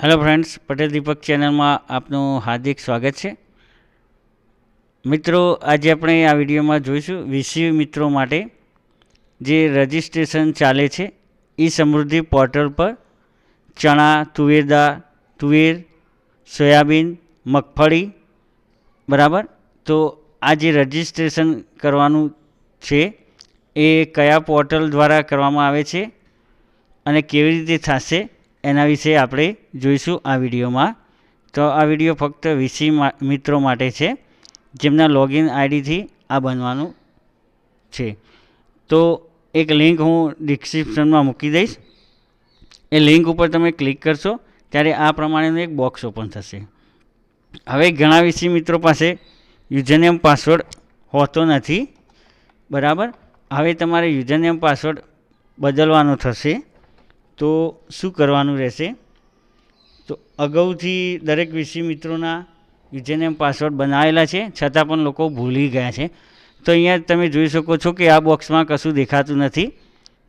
Hello friends Patel દીપક ચેનલમાં આપનું હાર્દિક સ્વાગત છે. મિત્રો, આજે આપણે આ વિડીયોમાં જોઈશું વીસી મિત્રો માટે જે રજિસ્ટ્રેશન ચાલે છે એ સમૃદ્ધિ પોર્ટલ પર ચણા તુવેર દાળ તુવેર, સોયાબીન, મગફળી, બરાબર? તો આ જે રજિસ્ટ્રેશન કરવાનું છે એ કયા પોર્ટલ દ્વારા કરવામાં આવે છે અને કેવી રીતે થશે? એના વિશે આપણે જોઈશું આ વિડીયોમાં. તો આ વીડિયો ફક્ત વીસી મિત્રો માટે છે, જેમના લોગિન આઈડીથી આ બનવાનું છે. તો એક લિંક હું ડિસ્ક્રિપ્શનમાં મૂકી દઈશ. એ લિંક ઉપર તમે ક્લિક કરશો, ત્યારે આ પ્રમાણેનું એક બોક્સ ઓપન થશે. હવે ઘણા વીસી મિત્રો પાસે યુઝરનેમ પાસવર્ડ હોતો નથી. બરાબર? હવે તમારે યુઝરનેમ પાસવર્ડ બદલવાનો થશે. તો શું કરવાનું રહેશે? તો અગાઉથી દરેક વીસી મિત્રોના યુઝરનેમ પાસવર્ડ બનાવેલા છે, છતાં પણ લોકો ભૂલી ગયા છે. તો અહીંયા તમે જોઈ શકો છો કે આ બોક્સમાં કશું દેખાતું નથી.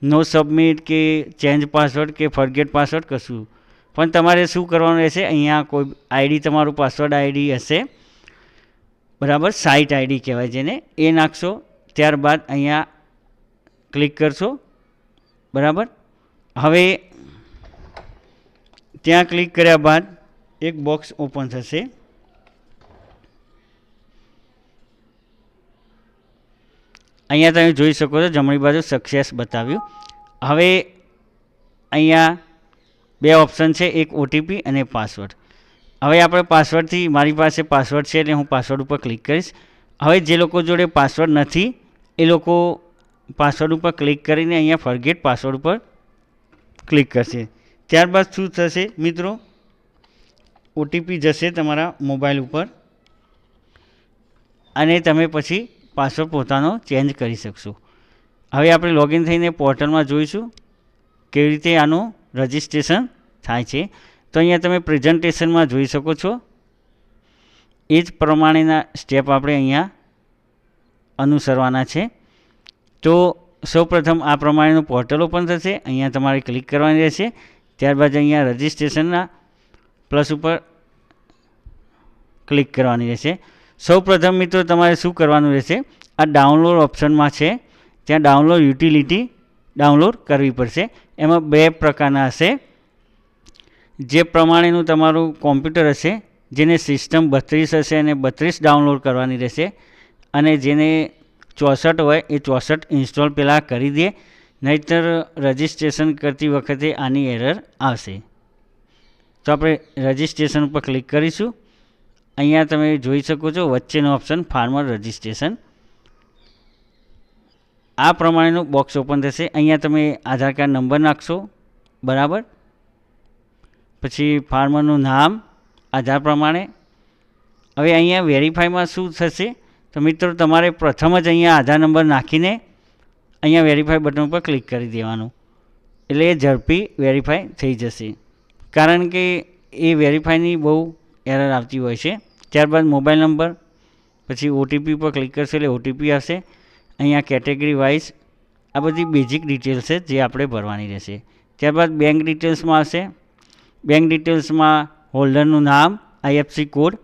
નો સબમિટ કે ચેન્જ પાસવર્ડ કે ફરગેટ પાસવર્ડ કશું. પણ તમારે શું કરવાનું રહેશે? અહીંયા કોઈ આઈડી તમારું પાસવર્ડ આઈડી હશે. બરાબર? સાઇટ આઈડી કહેવાય જેને. એ નાખશો. ત્યારબાદ અહીંયા ક્લિક કરશો. બરાબર? હવે ત્યાં ક્લિક કર્યા બાદ એક બોક્સ ઓપન થશે. અહીંયા તમે જોઈ શકો છો જમણી બાજુ સક્સેસ બતાવ્યું. હવે અહીંયા બે ઓપ્શન છે, એક ઓટીપી અને પાસવર્ડ હવે આપણે પાસવર્ડથી મારી પાસે પાસવર્ડ છે એટલે હું પાસવર્ડ ઉપર ક્લિક કરીશ. હવે જે લોકો જોડે પાસવર્ડ નથી, એ લોકો પાસવર્ડ ઉપર ક્લિક કરીને અહીંયા ફરગેટ પાસવર્ડ ઉપર ક્લિક કરશે. ત્યારબાદ શું થશે મિત્રો? ઓટીપી જશે તમારા મોબાઈલ ઉપર. અને તમે પછી પાસવર્ડ પોતાનો ચેન્જ કરી શકશો. હવે આપણે લોગિન થઈને પોર્ટલમાં જોઈશું કેવી રીતે આનું રજિસ્ટ્રેશન થાય છે. તો અહીંયા તમે પ્રેઝન્ટેશનમાં જોઈ શકો છો. એ જ પ્રમાણેના સ્ટેપ આપણે અહીંયા અનુસરવાના છે. તો સૌપ્રથમ આ પ્રમાણેનું પોર્ટલ ઓપન થશે. અહીંયા તમારે ક્લિક કરવાની રહેશે. ત્યારબાદ અહીંયા રજિસ્ટ્રેશનના પ્લસ ઉપર ક્લિક કરવાની રહેશે. સૌપ્રથમ મિત્રો તમારે શું કરવાનું રહેશે? આ ડાઉનલોડ ઓપ્શનમાં છે. ત્યાં ડાઉનલોડ યુટિલિટી ડાઉનલોડ કરવી પડશે. એમાં બે પ્રકારના હશે. જે પ્રમાણેનું તમારું કોમ્પ્યુટર હશે, જેને સિસ્ટમ બત્રીસ હશે અને બત્રીસ ડાઉનલોડ કરવાની રહેશે. અને જેને ચોસઠ હોય એ ચોસઠ ઇન્સ્ટોલ પહેલાં કરી દે, નહીતર રજિસ્ટ્રેશન કરતી વખતે આની એરર આવશે. તો આપણે રજિસ્ટ્રેશન ઉપર ક્લિક કરીશું. અહીંયા તમે જોઈ શકો છો વચ્ચેનો ઓપ્શન ફાર્મર રજિસ્ટ્રેશન. આ પ્રમાણેનું બોક્સ ઓપન થશે. અહીંયા તમે આધાર કાર્ડ નંબર નાખશો, બરાબર? પછી ફાર્મરનું નામ, આધાર પ્રમાણે. હવે અહીંયા વેરીફાઈમાં શું થશે? તો મિત્રો, તમારે પ્રથમ જ અહીંયા આધાર નંબર નાખીને અહીંયા વેરીફાઈ બટન ઉપર ક્લિક કરી દેવાનું. એટલે એ ઝડપી વેરીફાઈ થઈ જશે. કારણ કે એ વેરીફાઈની બહુ એરર આવતી હોય છે. ત્યારબાદ મોબાઈલ નંબર પછી ઓટીપી પર ક્લિક કરશો એટલે ઓટીપી આવશે. અહીંયા કેટેગરી વાઇઝ આ બધી બેઝિક ડિટેલ્સ છે જે આપણે ભરવાની રહેશે. ત્યારબાદ બેંક ડિટેલ્સમાં આવશે. બેંક ડિટેલ્સમાં હોલ્ડરનું નામ આઈએફસી કોડ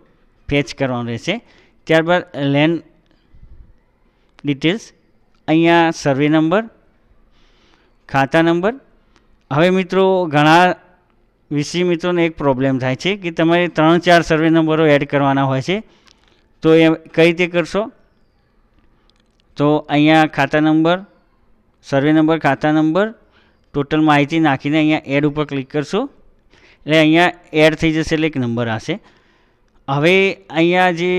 ફેચ કરવાનો રહેશે. ત્યારબાદ લેન્ડ ડિટેલ્સ અહીંયા સર્વે નંબર ખાતા નંબર હવે મિત્રો ઘણા વીસી મિત્રોને એક પ્રોબ્લેમ થાય છે કે તમારે ત્રણ ચાર સર્વે નંબરો એડ કરવાના હોય છે. તો એ કઈ રીતે કરશો? તો અહીંયા ખાતા નંબર સર્વે નંબર ખાતા નંબર ટોટલ માહિતી નાખીને અહીંયા એડ ઉપર ક્લિક કરશો. એટલે અહીંયા એડ થઈ જશે એટલે એક નંબર આવશે. હવે અહીંયા જે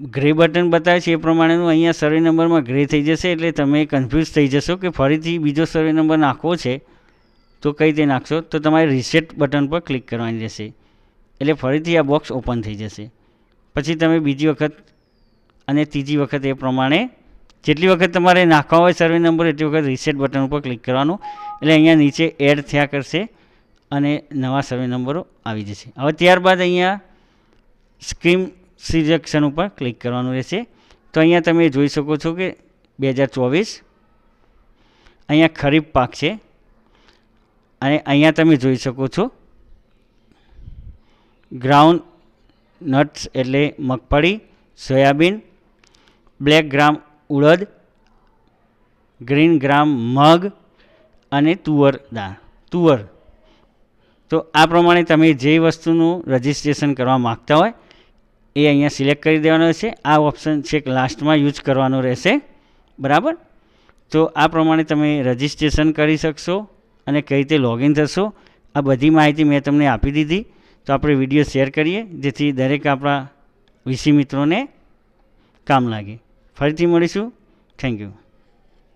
ગ્રે બટન બતાવે છે એ પ્રમાણેનું અહીંયા સર્વે નંબરમાં ગ્રે થઈ જશે એટલે તમે કન્ફ્યુઝ થઈ જશો કે ફરીથી બીજો સર્વે નંબર નાખવો છે, તો કઈ રીતે નાખશો? તો તમારે રીસેટ બટન પર ક્લિક કરવાની રહેશે. એટલે ફરીથી આ બોક્સ ઓપન થઈ જશે. પછી તમે બીજી વખત અને ત્રીજી વખત એ પ્રમાણે જેટલી વખત તમારે નાખવા હોય સર્વે નંબર એટલી વખત રીસેટ બટન ઉપર ક્લિક કરવાનું. એટલે અહીંયા નીચે એડ થયા કરશે અને નવા સર્વે નંબરો આવી જશે. હવે ત્યારબાદ અહીંયા સ્કીમ સિલેક્શન ઉપર ક્લિક કરવાનું રહેશે. તો અહીંયા તમે જોઈ શકો છો કે બે હજાર ચોવીસ અહીંયા ખરીફ પાક છે. અને અહીંયા તમે જોઈ શકો છો ગ્રાઉન્ડ નટ્સ એટલે મગફળી, સોયાબીન બ્લેક ગ્રામ ઉડદ ગ્રીન ગ્રામ મગ અને તુવર દાળ. તુવર. તો આ પ્રમાણે તમે જે વસ્તુનું રજિસ્ટ્રેશન કરવા માગતા હોય એ અહીંયા સિલેક્ટ કરી દેવાનો છે. આ ઓપ્શન છેક લાસ્ટમાં યુઝ કરવાનો રહેશે. બરાબર? તો આ પ્રમાણે તમે રજિસ્ટ્રેશન કરી શકશો અને કઈ રીતે લોગિન થશો. આ બધી માહિતી મેં તમને આપી દીધી. તો આપણે વીડિયો શેર કરીએ, જેથી દરેક આપણા વિસી મિત્રોને કામ લાગે. ફરીથી મળીશું. Thank you